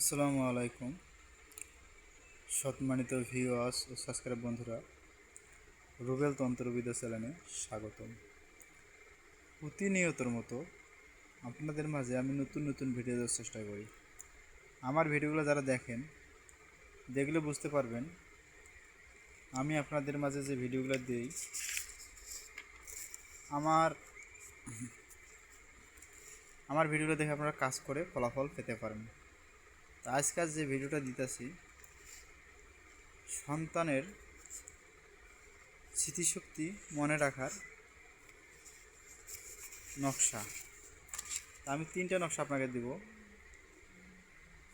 আসসালামু আলাইকুম সম্মানিত ভিউয়ার্স ও সাবস্ক্রাইব বন্ধুরা। রুবেল তন্ত্রবিদ্যা চ্যানেলে স্বাগতম। প্রতিনিয়তর মতো আপনাদের মাঝে আমি নতুন নতুন ভিডিও দেওয়ার চেষ্টা করি। আমার ভিডিওগুলো যারা দেখেন, দেখলে বুঝতে পারবেন, আমি আপনাদের মাঝে যে ভিডিওগুলো দিই, আমার আমার ভিডিওগুলো দেখে আপনারা কাজ করে ফলাফল পেতে পারেন। তা আজকাল যে ভিডিওটা দিতেছি, সন্তানের স্মৃতিশক্তি মনে রাখার নকশা। আমি তিনটা নকশা আপনাকে দিব।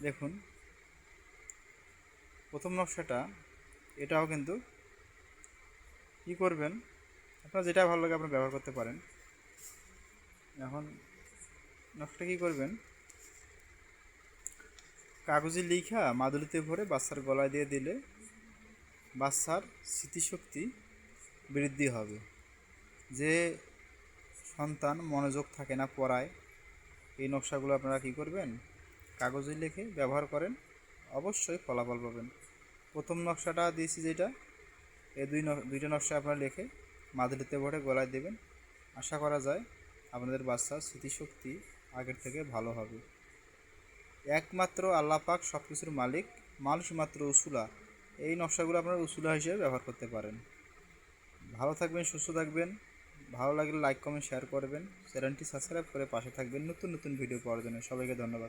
দেখুন, প্রথম নকশাটা, এটাও কিন্তু কি করবেন? আপনার যেটা ভালো লাগে আপনি ব্যবহার করতে পারেন। এখন নকশাটা কী করবেন? কাগজে লিখা মাদুলিতে ভরে বাচ্চার গলায় দিয়ে দিলে বাচ্চার স্মৃতিশক্তি বৃদ্ধি হবে। যে সন্তান মনোযোগ থাকে না পড়ায়, এই নকশাগুলো আপনারা কী করবেন? কাগজে লিখে ব্যবহার করেন, অবশ্যই ফলাফল পাবেন। প্রথম নকশাটা দিয়েছি যেটা এই দুই দুইটা নকশা আপনারা লিখে মাদুলিতে ভরে গলায় দেবেন। আশা করা যায় আপনাদের বাচ্চার স্মৃতিশক্তি আগের থেকে ভালো হবে। একমাত্র আল্লাপাক সব কিছুর মালিক, মানুষ মাত্র উসুলা। এই নকশাগুলো আপনারা উসুলা হিসেবে ব্যবহার করতে পারেন। ভালো থাকবেন, সুস্থ থাকবেন। ভালো লাগলে লাইক কমেন্ট শেয়ার করবেন। চ্যানেলটি সাবস্ক্রাইব করে পাশে থাকবেন। নতুন নতুন ভিডিও পাওয়ার জন্য সবাইকে ধন্যবাদ।